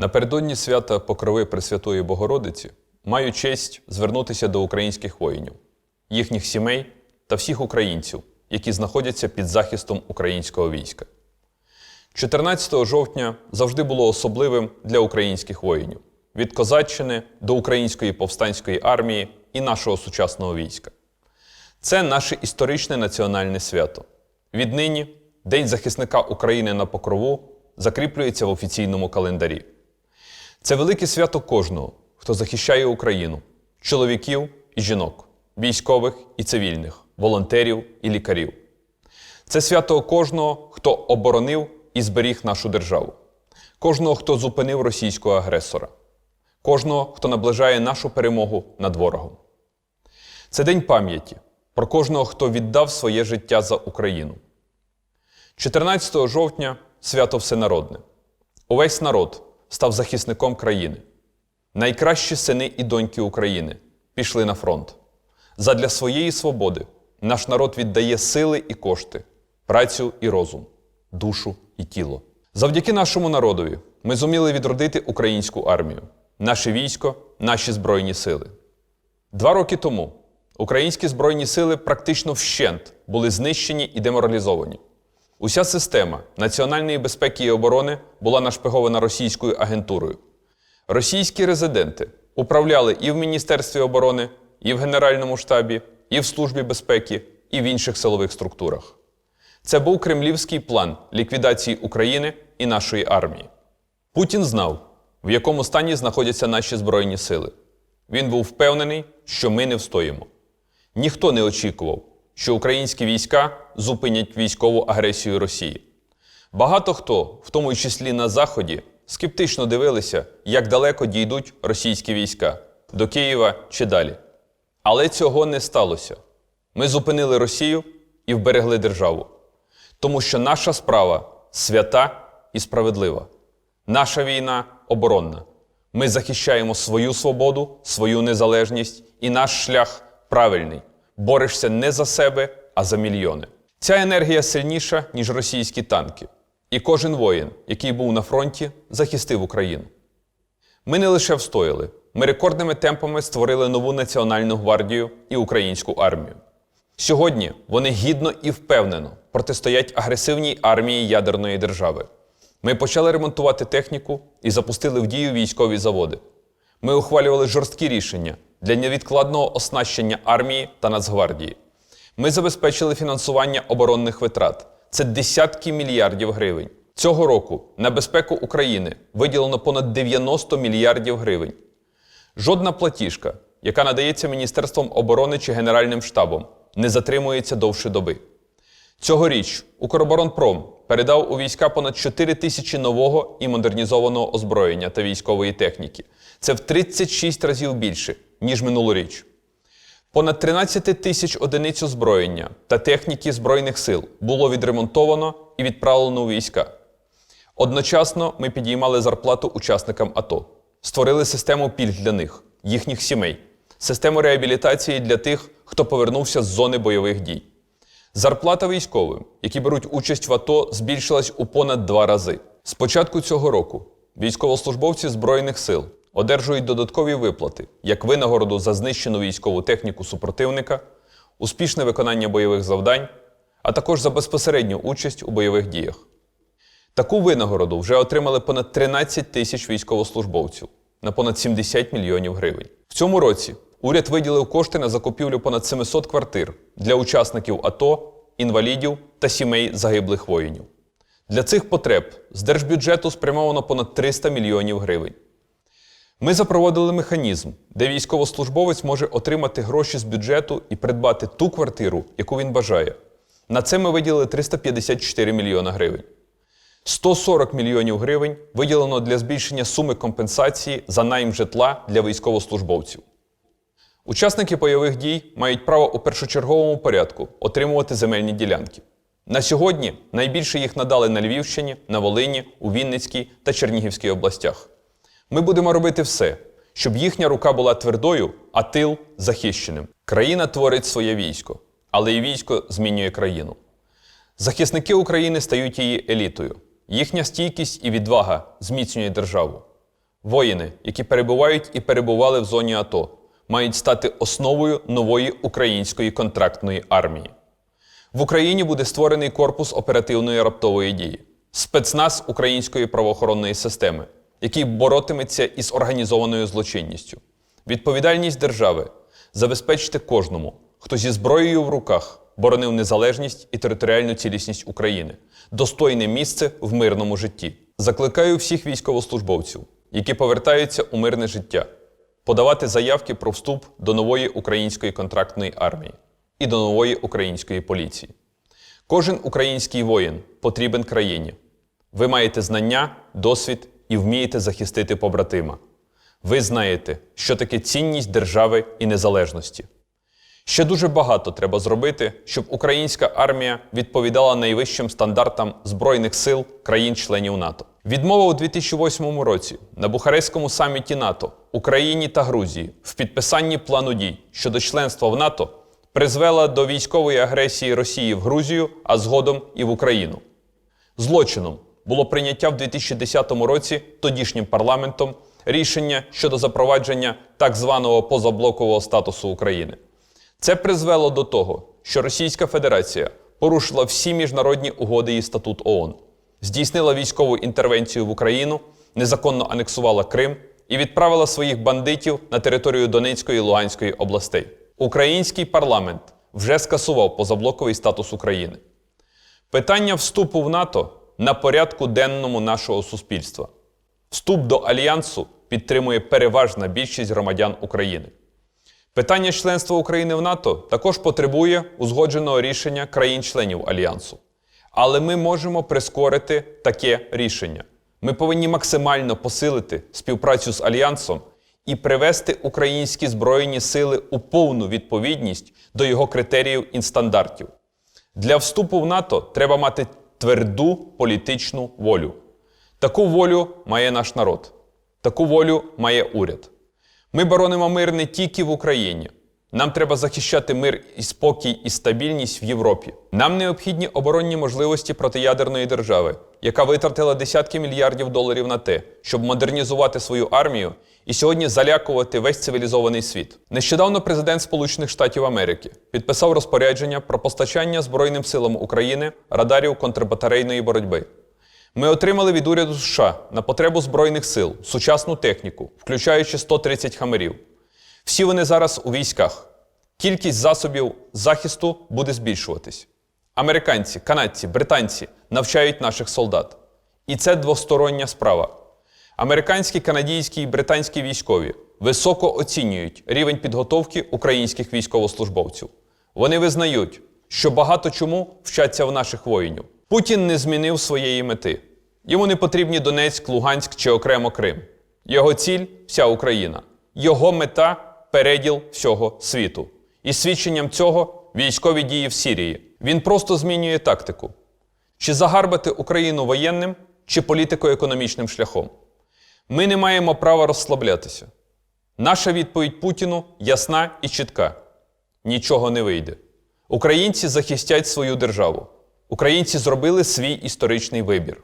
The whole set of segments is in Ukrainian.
Напередодні свята Покрови Пресвятої Богородиці маю честь звернутися до українських воїнів, їхніх сімей та всіх українців, які знаходяться під захистом українського війська. 14 жовтня завжди було особливим для українських воїнів від Козаччини до Української повстанської армії і нашого сучасного війська. Це наше історичне національне свято. Віднині День захисника України на покрову закріплюється в офіційному календарі. Це велике свято кожного, хто захищає Україну, чоловіків і жінок, військових і цивільних, волонтерів і лікарів. Це свято кожного, хто оборонив і зберіг нашу державу, кожного, хто зупинив російського агресора, кожного, хто наближає нашу перемогу над ворогом. Це день пам'яті про кожного, хто віддав своє життя за Україну. 14 жовтня свято всенародне. Увесь народ став захисником країни. Найкращі сини і доньки України пішли на фронт. Задля своєї свободи наш народ віддає сили і кошти, працю і розум, душу і тіло. Завдяки нашому народові ми зуміли відродити українську армію, наше військо, наші збройні сили. Два роки тому українські збройні сили практично вщент були знищені і деморалізовані. Уся система національної безпеки і оборони була нашпигована російською агентурою. Російські резиденти управляли і в Міністерстві оборони, і в Генеральному штабі, і в Службі безпеки, і в інших силових структурах. Це був кремлівський план ліквідації України і нашої армії. Путін знав, в якому стані знаходяться наші збройні сили. Він був впевнений, що ми не встоїмо. Ніхто не очікував, що українські війська зупинять військову агресію Росії. Багато хто, в тому числі на Заході, скептично дивилися, як далеко дійдуть російські війська до Києва чи далі. Але цього не сталося. Ми зупинили Росію і вберегли державу. Тому що наша справа свята і справедлива. Наша війна оборонна. Ми захищаємо свою свободу, свою незалежність, і наш шлях правильний. Борешся не за себе, а за мільйони. Ця енергія сильніша, ніж російські танки. І кожен воїн, який був на фронті, захистив Україну. Ми не лише встояли, ми рекордними темпами створили нову Національну гвардію і українську армію. Сьогодні вони гідно і впевнено протистоять агресивній армії ядерної держави. Ми почали ремонтувати техніку і запустили в дію військові заводи. Ми ухвалювали жорсткі рішення для невідкладного оснащення армії та Нацгвардії. Ми забезпечили фінансування оборонних витрат. Це десятки мільярдів гривень. Цього року на безпеку України виділено понад 90 мільярдів гривень. Жодна платіжка, яка надається Міністерством оборони чи Генеральним штабом, не затримується довше доби. Цьогоріч Укроборонпром передав у війська понад 4 тисячі нового і модернізованого озброєння та військової техніки. Це в 36 разів більше, ніж минулоріч. Понад 13 тисяч одиниць озброєння та техніки Збройних сил було відремонтовано і відправлено у війська. Одночасно ми підіймали зарплату учасникам АТО, створили систему пільг для них, їхніх сімей, систему реабілітації для тих, хто повернувся з зони бойових дій. Зарплата військовим, які беруть участь в АТО, збільшилась у понад два рази. З початку цього року військовослужбовці Збройних сил одержують додаткові виплати як винагороду за знищену військову техніку супротивника, успішне виконання бойових завдань, а також за безпосередню участь у бойових діях. Таку винагороду вже отримали понад 13 тисяч військовослужбовців на понад 70 мільйонів гривень. В цьому році уряд виділив кошти на закупівлю понад 700 квартир для учасників АТО, інвалідів та сімей загиблих воїнів. Для цих потреб з держбюджету спрямовано понад 300 мільйонів гривень. Ми запровадили механізм, де військовослужбовець може отримати гроші з бюджету і придбати ту квартиру, яку він бажає. На це ми виділили 354 мільйона гривень. 140 мільйонів гривень виділено для збільшення суми компенсації за найм житла для військовослужбовців. Учасники бойових дій мають право у першочерговому порядку отримувати земельні ділянки. На сьогодні найбільше їх надали на Львівщині, на Волині, у Вінницькій та Чернігівській областях. Ми будемо робити все, щоб їхня рука була твердою, а тил захищеним. Країна творить своє військо, але і військо змінює країну. Захисники України стають її елітою. Їхня стійкість і відвага зміцнює державу. Воїни, які перебувають і перебували в зоні АТО, мають стати основою нової української контрактної армії. В Україні буде створений корпус оперативної раптової дії, спецназ української правоохоронної системи, який боротиметься із організованою злочинністю. Відповідальність держави забезпечити кожному, хто зі зброєю в руках боронив незалежність і територіальну цілісність України, достойне місце в мирному житті. Закликаю всіх військовослужбовців, які повертаються у мирне життя, подавати заявки про вступ до нової української контрактної армії і до нової української поліції. Кожен український воїн потрібен країні. Ви маєте знання, досвід і вмієте захистити побратима. Ви знаєте, що таке цінність держави і незалежності. Ще дуже багато треба зробити, щоб українська армія відповідала найвищим стандартам Збройних сил країн-членів НАТО. Відмова у 2008 році на Бухарестському саміті НАТО Україні та Грузії в підписанні плану дій щодо членства в НАТО призвела до військової агресії Росії в Грузію, а згодом і в Україну. Злочином було прийняття в 2010 році тодішнім парламентом рішення щодо запровадження так званого позаблокового статусу України. Це призвело до того, що Російська Федерація порушила всі міжнародні угоди і статут ООН, здійснила військову інтервенцію в Україну, незаконно анексувала Крим і відправила своїх бандитів на територію Донецької і Луганської областей. Український парламент вже скасував позаблоковий статус України. Питання вступу в НАТО на порядку денному нашого суспільства. Вступ до альянсу підтримує переважна більшість громадян України. Питання членства України в НАТО також потребує узгодженого рішення країн-членів альянсу. Але ми можемо прискорити таке рішення. Ми повинні максимально посилити співпрацю з альянсом і привести українські збройні сили у повну відповідність до його критеріїв і стандартів. Для вступу в НАТО треба мати тверду політичну волю. Таку волю має наш народ, таку волю має уряд. Ми боронимо мир не тільки в Україні. Нам треба захищати мир і спокій і стабільність в Європі. Нам необхідні оборонні можливості протиядерної держави, яка витратила десятки мільярдів доларів на те, щоб модернізувати свою армію і сьогодні залякувати весь цивілізований світ. Нещодавно президент Сполучених Штатів Америки підписав розпорядження про постачання Збройним силам України радарів контрбатарейної боротьби. Ми отримали від уряду США на потребу Збройних сил сучасну техніку, включаючи 130 хамерів. Всі вони зараз у військах. Кількість засобів захисту буде збільшуватись. Американці, канадці, британці навчають наших солдат. І це двостороння справа. Американські, канадійські і британські військові високо оцінюють рівень підготовки українських військовослужбовців. Вони визнають, що багато чому вчаться в наших воїнів. Путін не змінив своєї мети. Йому не потрібні Донецьк, Луганськ чи окремо Крим. Його ціль вся Україна. Його мета переділ всього світу. І свідченням цього військові дії в Сірії. Він просто змінює тактику: чи загарбати Україну воєнним, чи політико-економічним шляхом. Ми не маємо права розслаблятися. Наша відповідь Путіну ясна і чітка: нічого не вийде. Українці захистять свою державу. Українці зробили свій історичний вибір.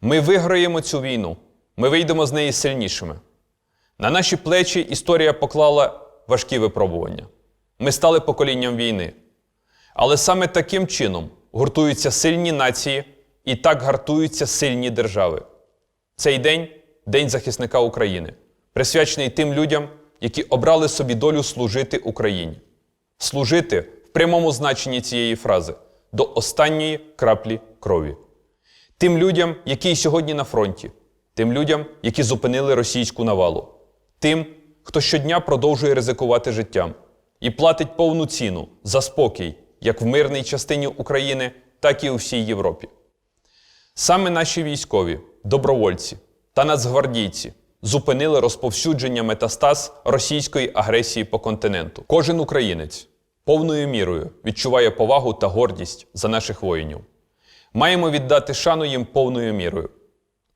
Ми виграємо цю війну, ми вийдемо з неї сильнішими. На наші плечі історія поклала важкі випробування. Ми стали поколінням війни. Але саме таким чином гуртуються сильні нації і так гартуються сильні держави. Цей день День захисника України, присвячений тим людям, які обрали собі долю служити Україні. Служити в прямому значенні цієї фрази до останньої краплі крові. Тим людям, які сьогодні на фронті, тим людям, які зупинили російську навалу, тим, хто щодня продовжує ризикувати життям і платить повну ціну за спокій як в мирній частині України, так і у всій Європі. Саме наші військові, добровольці та нацгвардійці зупинили розповсюдження метастаз російської агресії по континенту. Кожен українець повною мірою відчуває повагу та гордість за наших воїнів. Маємо віддати шану їм повною мірою.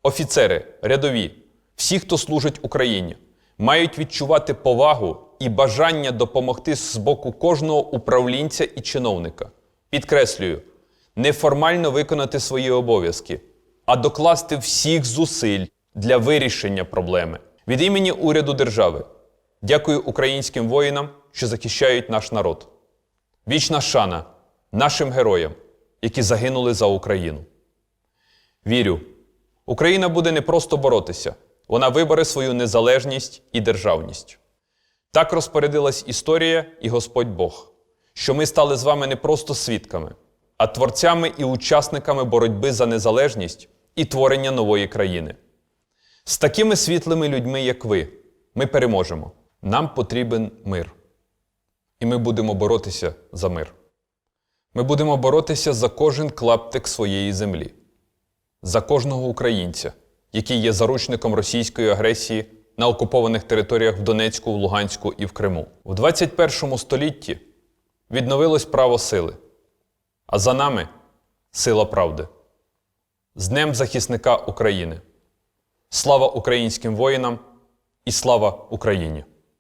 Офіцери, рядові, всі, хто служить Україні, мають відчувати повагу і бажання допомогти з боку кожного управлінця і чиновника. Підкреслюю, не формально виконати свої обов'язки, а докласти всіх зусиль для вирішення проблеми. Від імені уряду держави дякую українським воїнам, що захищають наш народ. Вічна шана нашим героям, які загинули за Україну. Вірю, Україна буде не просто боротися, вона вибере свою незалежність і державність. Так розпорядилась історія і Господь Бог, що ми стали з вами не просто свідками, а творцями і учасниками боротьби за незалежність і творення нової країни. З такими світлими людьми, як ви, ми переможемо. Нам потрібен мир. І ми будемо боротися за мир. Ми будемо боротися за кожен клаптик своєї землі, за кожного українця, який є заручником російської агресії на окупованих територіях в Донецьку, в Луганську і в Криму. У 21 столітті відновилось право сили, а за нами сила правди. З Днем захисника України! Слава українським воїнам і слава Україні!